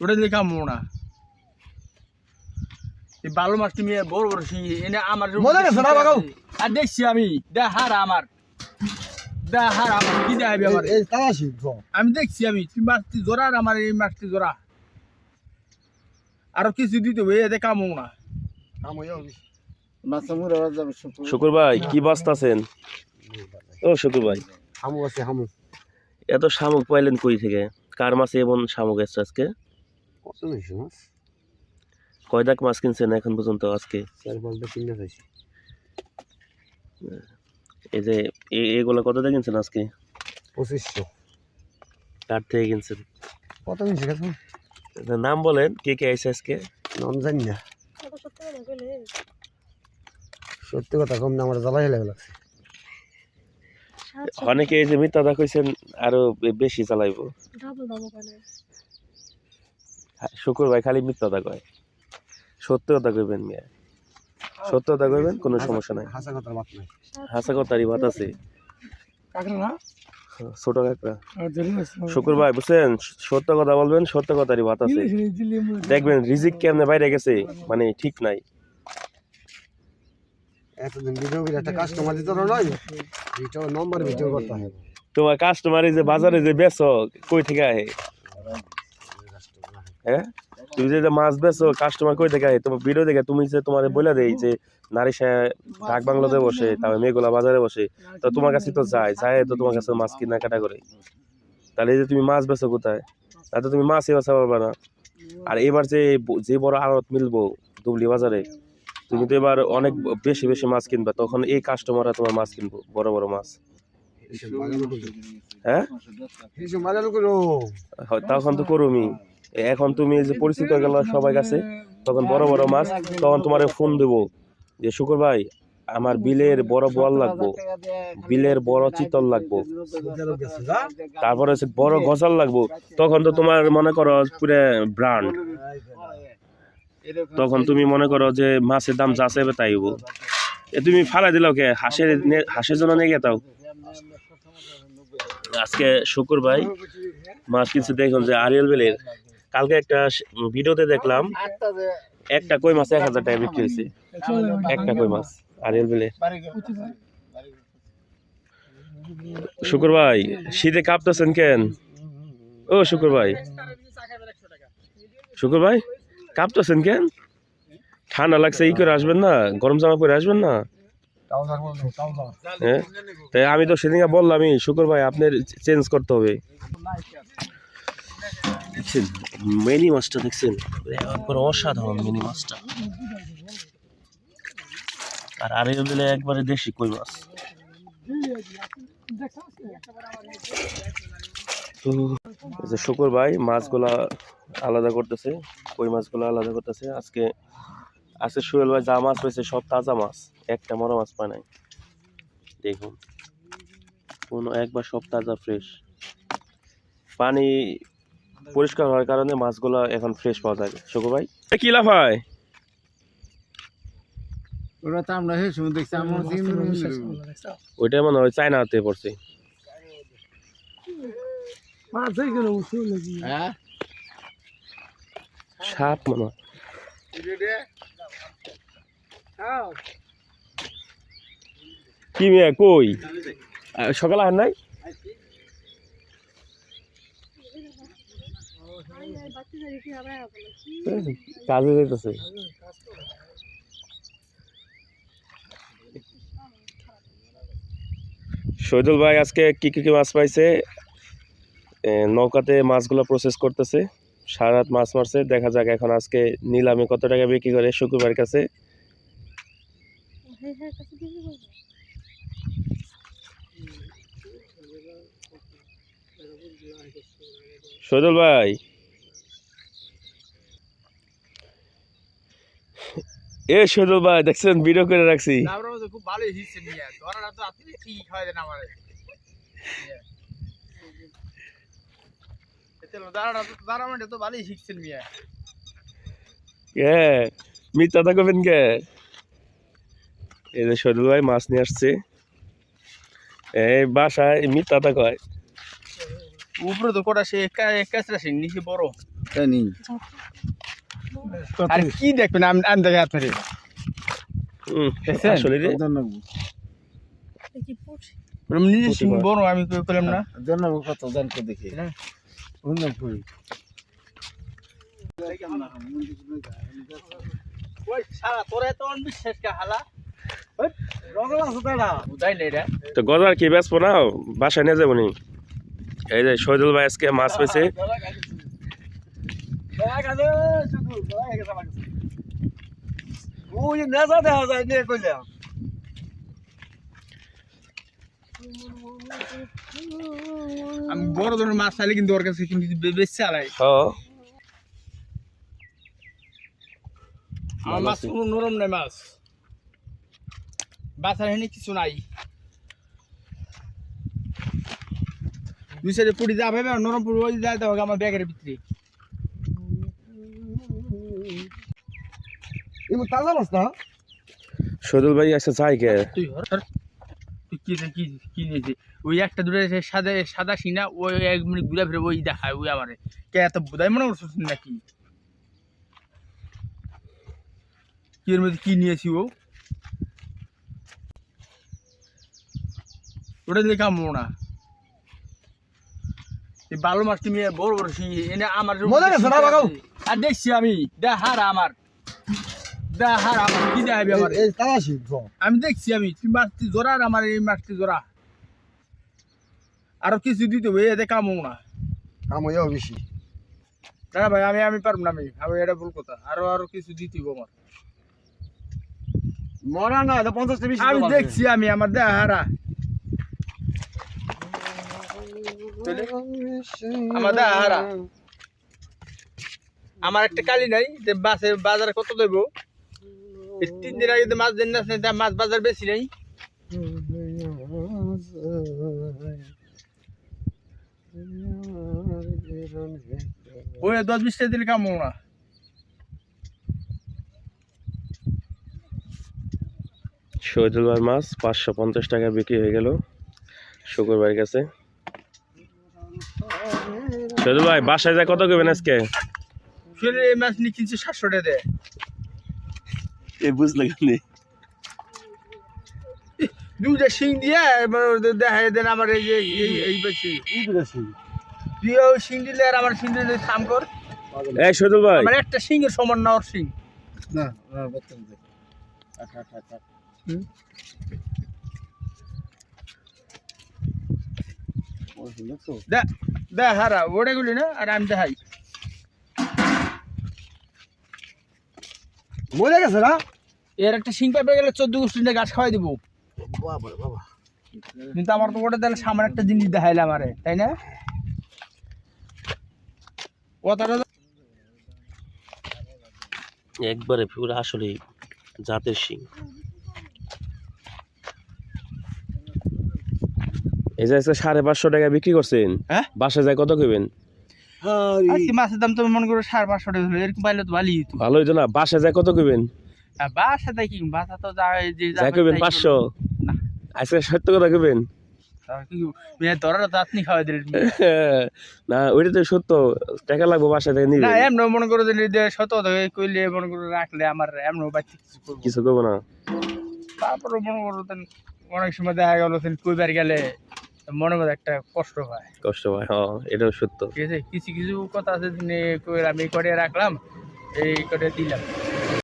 ওটা দিলে কামবো না এই মাছটি মেয়ে বড় বড় শিঙি এনে আমার? আর দেখছি আমি দা আমার। দা আমার কি দেখাবি আমার? আমি দেখছি আমি তুই মাছটি জোড়া আর আমার এই মাছটি জোড়া আরও কিছু দিতে হবে এতে কামো না শুকুর। ভাই কি বাঁচতাছেন? ও শুকুর ভাই। হামু আছে হামু এত শামুক পাইলেন কই থেকে? কার মাছে এমন শামুক এসছে আজকে? কত নিছি মাছ কয় দাগ মাছ কিনছেন এখন পর্যন্ত আজকে? চার পাঁচটা কিনে খাইছি এই যে এগুলো কত দিয়ে কিনছেন আজকে? পঁচিশশো কার থেকে কিনছেন। কত নিছি কাছে এটার নাম বলেন কে কে আইসে আজকে? নাম জানি না। সত্যি কথা কম না আমার জ্বালাই লাগে লাগছে। অনেকে এই যে মিথ্যা দা কইছেন আরও বেশি চালাইবো ডাবল দাম ওখানে হ্যাঁ, শুকুর ভাই খালি মিথ্যা দা কয়। সত্য কথা কইবেন মিয়া। সত্য কথা কইবেন কোনো সমস্যা নাই। হাসা কথার বাত নাই। হাসা কথারই বাত আছে। ছোট কাকড়া। শুকুর ভাই বুঝছেন? সত্য কথা বলবেন সত্য কথারই বাত আছে। দেখবেন রিজিক কেমনে বাইরে গেছে মানে ঠিক নাই। এতদিন ভিডিও একটা কাস্টমার দিতে নয় ভিডিও নম্বর ভিডিও করতে হবে তোমার কাস্টমার যে বাজারে যে বেচো কই থেকে আহে? হ্যাঁ? তুমি যে মাছ বেচো কাস্টমার কই আহে তোমার ভিডিও দেখে তুমি যে তোমার বলে দেই যে নারী সাহেব ঢাক বাংলাতে বসে তারপর মেঘলা বাজারে বসে তো তোমার কাছে তো যায় যায় তো তোমার কাছে মাছ কিনা কাটা করে তাহলে যে তুমি মাছ বেচো কোথায় তাতে তুমি মাছই বেচা পারবে না। আর এবার যে যে বড় আড়ত মিলবো দুবলি বাজারে তুমি তো এবার অনেক বেশি বেশি মাছ কিনবা তখন এই কাস্টমাররা তোমার মাছ কিনবো বড় বড় মাছ। হ্যাঁ? হয়, তখন তো করুমি এখন তুমি যে পরিচিত গেল সবাই কাছে, তখন বড় বড় মাছ, তখন তোমার ফোন দেবো যে, শুকুর ভাই, আমার বিলের বড় বল লাগবো, বিলের বড় চিতল লাগবো, তারপরে বড় গজাল লাগবো। তখন তো তোমার মনে করো পুরো ব্র্যান্ড তখন তুমি মনে করো যে, মাছের দাম যা চাইবে তাই এ তুমি ফালাই দিলাও কে? হাঁসের হাঁসের জন্য নিয়ে গেতাও? আজকে শুকুর ভাই মাছ কিনছে, দেখুন যে আরিয়াল বেলের কালকে একটা ভিডিওতে দেখলাম, একটা কই মাছ এক হাজার টাকা বিক্রি হয়েছে। একটা কই মাছ, আরিয়াল বেলে। শুকুর ভাই, শীতে কাঁপতেছেন কেন? ও, শুকুর ভাই। শুকুর ভাই, কাঁপতেছেন কেন? ঠান্ডা লাগছে, ই করে আসবেন না, গরম জামা পরে আসবেন না? হ্যাঁ? তাই আমি তো সেদিনকে বললামই, শুকুর ভাই, আপনার চেঞ্জ করতে হবে। দেখছেন, মিনি মাছটা দেখছেন? একবার অসাধারণ মিনি মাছটা। আর আরেক দিলে একবারে দেশি কই মাছ। তো ভাই মাছগুলা আলাদা করতেছে, কই মাছগুলো আলাদা করতেছে। আজকে আজকে সুয়েল ভাই যা মাছ পেয়েছে সব তাজা মাছ, একটা মরা মাছ পায় নাই। দেখুন, কোনো একবার সব তাজা ফ্রেশ পানি পরিষ্কার হওয়ার কারণে মাছগুলো এখন ফ্রেশ পাওয়া যায় শুকু ভাই? এ কি লাফায়? ওরা তো আমরা হেসে দেখছি আমার ওইটা মনে হয় চায়নাতে পড়ছে। মাছ হয়ে হ্যাঁ? সাপ মনে হয়। কি মেয়ে কই? সকালে আর নাই বাচ্চা কি হবে কাজে যেতেছে শহীদুল ভাই আজকে কি কি মাছ পাইছে? নৌকাতে মাছগুলো প্রসেস করতেছে। সারা রাত মাছ মারছে। দেখা যাক এখন আজকে নিলামে কত টাকা বিক্রি করে শুক্রবার কাছে। শহীদুল ভাই এ শহীদুল ভাই দেখছেন? ভিডিও করে রাখছি। খুব ভালোই হিসছে নিয়ে ধরাটা তো আপনি ঠিক হয় দেন আমারে? দাঁড়া মানে ভালোই শিখছেন মিয়া কে? মিথ্যা থাকবেন কে? এই যে ভাই মাছ নিয়ে আসছে। এই বাসায় মিথ্যা থাকয় উপরে তো কটা সে কাঁচরা শিং নিচে বড়। তাই নি আর কি দেখবেন? আমি আমি দেখে আপনার আসলে রে। নিজে শিং বড়। আমি করলাম না। জানাব কত জানকে দেখি। হ্যাঁ। বুঝলাম কই ওই সারা তোরা তো গজার কি বেসবো না? বাসায় নিয়ে যাব নি। এই যে শহীদুল ভাই আজকে মাছ পেয়েছে ওই নেজা দেখা যায় নিয়ে কইলাম আমি বড় ধরনের মাছ চাইলে কিন্তু ওর কাছে কিন্তু বেশি চালাই। আমার মাছ কোনো নরম নাই মাছ। বাছার হেনে কিছু নাই। দুই সাইডে পুড়ি যা ভাবে নরম পুরি ওই যাইতে হবে আমার ব্যাগের ভিতরে। ইমু তাজা মাছ না? শহীদুল ভাই আজকে যাই কে? তুই কি কি কি নিয়েছি ওই একটা দূরে সাদা সাদা সিনা ওই এক মিনিট ঘুরে ফিরে ওই দেখায় ওই আমারে। কে এত বোধাই মনে করছিস নাকি? কি এর মধ্যে কি নিয়েছি ও? ওটা দিলে কামো না। এই বালু মাছটি মেয়ে বড় বড় এনে আমার মজা না বাগাও? আর দেখছি আমি দেখার আমার। দেখার আমার কি দেখাবি আমার? আমি দেখছি আমি তুই মাছটি জোড়া আর আমার এই মাছটি জোড়া। আরও কিছু দিতে হবে এতে কামো না। কাম হইয়াও বেশি। না ভাই আমি আমি পারব না আমি আমি এটা ভুল কথা। আরও আরও কিছু দিতে হবে আমার। মরা না এটা পঞ্চাশটা বেশি আমি দেখছি আমি আমার দেহা হারা। আমার দেহা হারা। আমার একটা কালি নাই, যে বাসে বাজারে কত দেব? তিন দিন আগে যে মাছ দেন না মাছ বাজার বেশি নাই। দশ বিশ দিলে কামো না শহীদুল ভাই মাছ পাঁচশো পঞ্চাশ টাকা বিক্রি হয়ে গেল শুকুর ভাইয়ের কাছে। শহীদুল ভাই, বাসায় যায় কত করবেন আজকে? শুনে এই মাছ নিয়ে কিনছে সাতশো টাকা দেয়। এ বুঝলে কেন দুইটা শিং দিয়ে এবার দেখাই দেন আমার এই যে এই এই বেশি এই দুটা তুই ওই শিং দিলে আর আমার শিং দিলে থাম কর। এই শহীদুল ভাই। আমার একটা শিং এর সমান না ওর শিং। না না বেতন দে আট আট আট আট দে দে হারা ওটা গুলি না আর আমি দেখাই। মরে গেছে না? এর একটা শিং পেপে গেলে চোদ্দ গোষ্ঠীটা গাছ খাওয়াই দিব। বাবা বাবা। কিন্তু আমার তো ওটা তাহলে সামান একটা জিনিস দেখাইলে আমারে তাই না? কথাটা একবারে পুরো আসলে জাতের শিং। এই যে আজকে সাড়ে পাঁচশো টাকা বিক্রি করছেন হ্যাঁ? বাসায় যায় কত করবেন আজকে মাছের দাম তো মনে করো সাড়ে পাঁচশো টাকা এরকম পাইলে তো ভালোই হতো ভালো না? বাসায় যায় কত করবেন আর বাসা দেখি বাসা তো যা যে যা যাই করবেন তাই পাঁচশো। আজকে সত্য কথা কি দিলেন। না ওইটা তো সত্য। টাকা লাগবে বাসায় থেকে নিবে না এমন মনে করো যে যে শত থেকে কইলে মনে করো রাখলে আমার এমন বাচ্চা কিছু করব। কিছু করব না। তারপরে মনে করো অনেক সময় দেখা গেল কইবার গেলে মনে মধ্যে একটা কষ্ট হয়। কষ্ট হয় হ্যাঁ এটাও সত্য। ঠিক আছে? কিছু কিছু কথা আছে আমি করে রাখলাম এই করে দিলাম।